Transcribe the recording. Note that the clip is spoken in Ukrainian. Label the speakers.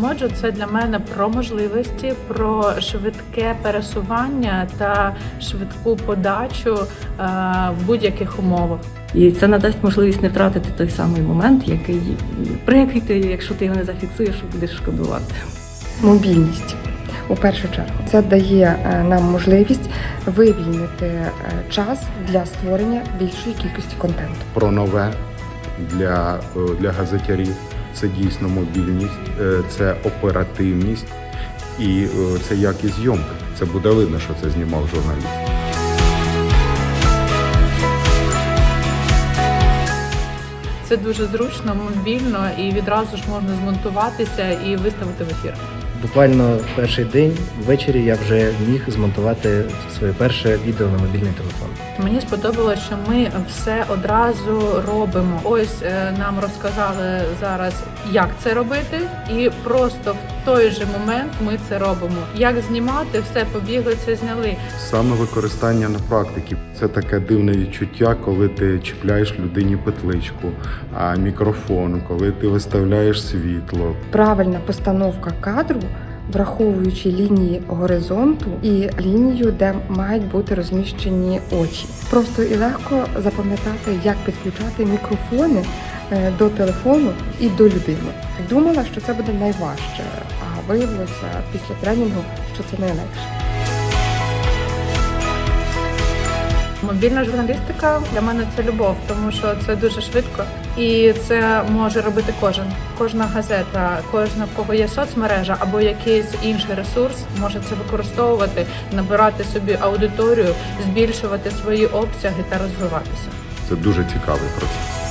Speaker 1: Моджо це для мене про можливості, про швидке пересування та швидку подачу е, в будь-яких умовах.
Speaker 2: І це надасть можливість не втратити той самий момент, який про який ти, якщо ти його не зафіксуєш, будеш шкодувати.
Speaker 3: Мобільність. У першу чергу це дає е, нам можливість вивільнити е, час для створення більшої кількості контенту.
Speaker 4: про нове для, для газетярів. Це дійсно мобільність, е, це оперативність і е, це якість зйомки. Це буде видно, що це знімав журналіст.
Speaker 1: Це дуже зручно, мобільно і відразу ж можна змонтуватися і виставити в ефір.
Speaker 5: Буквально в перший день ввечері я вже міг змонтувати своє перше відео на мобільний телефон.
Speaker 1: Мені сподобалося, що ми все одразу робимо. Ось е, нам розказали зараз, як це робити, і просто в той же момент ми це робимо. Як знімати, все побігли, це зняли.
Speaker 4: Саме використання на практиці це таке дивне відчуття, коли ти чіпляєш людині петличку, а мікрофон, коли ти виставляєш світло.
Speaker 3: Правильна постановка кадру, враховуючи лінії горизонту і лінію, де мають бути розміщені очі. Просто і легко запам'ятати, як підключати мікрофони е, до телефону і до людини. Думала, що це буде найважче, а виявилося після тренінгу, що це найлегше.
Speaker 1: Мобільна журналістика для мене це любов, тому що це дуже швидко і це може робити кожен. Кожна газета, кожна в кого є соцмережа або якийсь інший ресурс, може це використовувати, набирати собі аудиторію, збільшувати свої обсяги та розвиватися.
Speaker 4: Це дуже цікавий процес.